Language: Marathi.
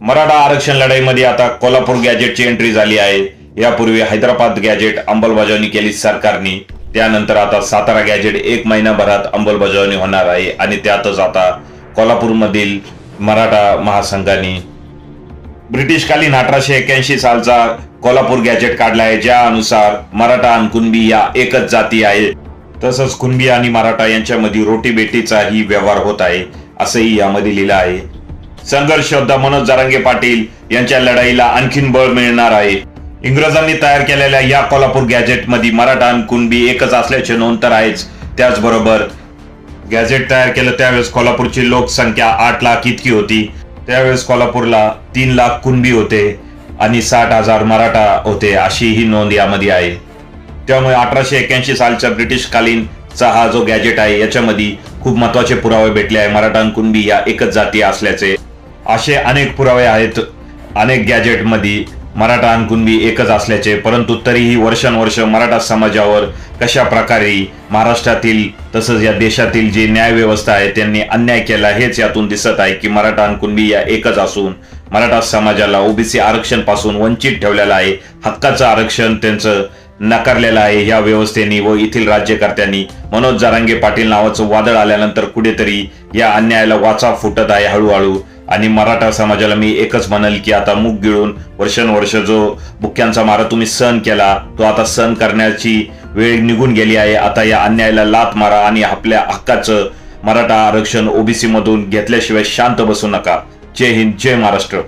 मराठा आरक्षण लढाईमध्ये आता कोल्हापूर गॅजेटची एंट्री झाली आहे. यापूर्वी हैदराबाद गॅजेट अंमलबजावणी केली सरकारने. त्यानंतर आता सातारा गॅजेट एक महिनाभरात अंमलबजावणी होणार आहे आणि त्यातच आता कोल्हापूरमधील मराठा महासंघाने ब्रिटिशकालीन अठराशे एक्याऐंशी सालचा कोल्हापूर गॅजेट काढला आहे. ज्यानुसार मराठा आणि कुणबी या एकच जाती आहे. तसंच कुणबी आणि मराठा यांच्यामध्ये रोटी बेटीचाही व्यवहार होत आहे असंही यामध्ये लिहिलं आहे. संघर्ष योद्धा मनोज जरंगे पाटील यांच्या लढाईला आणखीन बळ मिळणार आहे. इंग्रजांनी तयार केलेल्या या कोल्हापूर गॅझेटमध्ये मराठा आणि कुणबी एकच असल्याचे नोंद तर आहेच. त्याचबरोबर गॅझेट तयार केलं त्यावेळेस कोल्हापूरची लोकसंख्या आठ लाख इतकी होती. त्यावेळेस कोल्हापूरला तीन लाख कुणबी होते आणि साठ हजार मराठा होते अशी ही नोंद यामध्ये आहे. त्यामुळे अठराशे एक्क्याऐंशी सालच्या ब्रिटिशकालीनचा हा जो गॅजेट आहे याच्यामध्ये खूप महत्त्वाचे पुरावे भेटले आहे. मराठा कुणबी या एकच जाती असल्याचे असे अनेक पुरावे आहेत. अनेक गॅजेटमध्ये मराठा आणि कुणबी एकच असल्याचे परंतु तरीही वर्षानुवर्ष मराठा समाजावर कशा प्रकारे महाराष्ट्रातील तसंच या देशातील जी न्याय व्यवस्था आहे त्यांनी अन्याय केला हेच यातून दिसत आहे की मराठा आणि कुणबी या एकच असून मराठा समाजाला ओबीसी आरक्षणपासून वंचित ठेवलेलं आहे. हक्काचं आरक्षण त्यांचं नकारलेलं आहे या व्यवस्थेने व येथील राज्यकर्त्यांनी. मनोज जारांगे पाटील नावाचं वादळ आल्यानंतर कुठेतरी या अन्यायाला वाचा फुटत आहे हळूहळू. आणि मराठा समाजाला मी एकच म्हणेल की आता मुग गिळून वर्षानुवर्ष जो बुक्क्यांचा मारा तुम्ही सहन केला तो आता सहन करण्याची वेळ निघून गेली आहे. आता या अन्यायाला लात मारा आणि आपल्या हक्काचं मराठा आरक्षण ओबीसी मधून घेतल्याशिवाय शांत बसू नका. जय हिंद जय महाराष्ट्र.